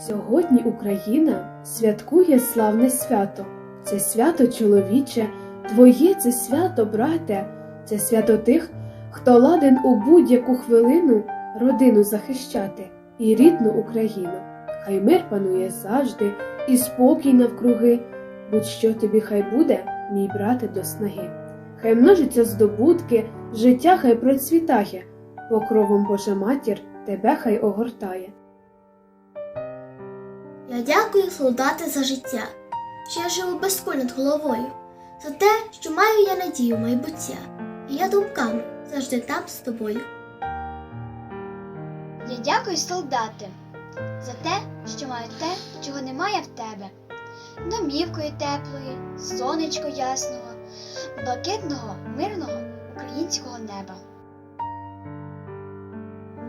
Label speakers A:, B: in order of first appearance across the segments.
A: Сьогодні Україна святкує славне свято. Це свято чоловіче, твоє це свято, брате, це свято тих, хто ладен у будь-яку хвилину родину захищати і рідну Україну. Хай мир панує завжди і спокій навкруги. Будь-що тобі хай буде, мій брате, до снаги. Хай множиться здобутки, життя хай процвітає, покровом Божа матір тебе хай огортає.
B: Я дякую, солдати, за життя, що я живу без куль над головою, за те, що маю я надію майбуття, і я думками завжди там з тобою.
C: Я дякую, солдати, за те, що маю те, чого немає в тебе. Домівкою теплої, сонечко ясного, блакитного, мирного українського неба.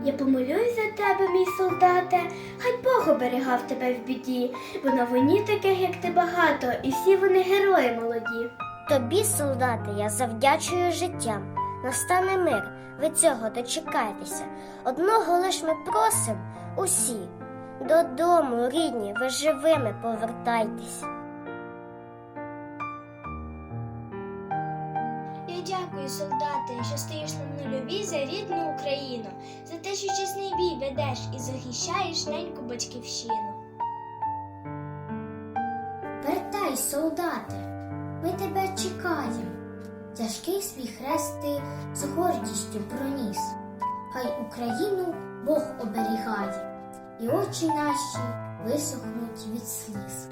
B: Я помолюсь за тебе, мій солдате, хай Бог оберігав тебе в біді, бо на війні таких, як ти багато, і всі вони герої молоді.
D: Тобі, солдати, я завдячую життям. Настане мир, ви цього дочекайтеся. Одного лиш ми просим усі. Додому, рідні, ви живими повертайтесь.
E: Я дякую, солдати, що стоїш на нульовій за рідну Україну, за те, що чесний бій ведеш і захищаєш неньку батьківщину.
D: Вертай, солдати, ми тебе чекаємо. Тяжкий свій хрест ти з гордістю проніс. Хай Україну Бог оберігає, і очі наші висохнуть від сліз.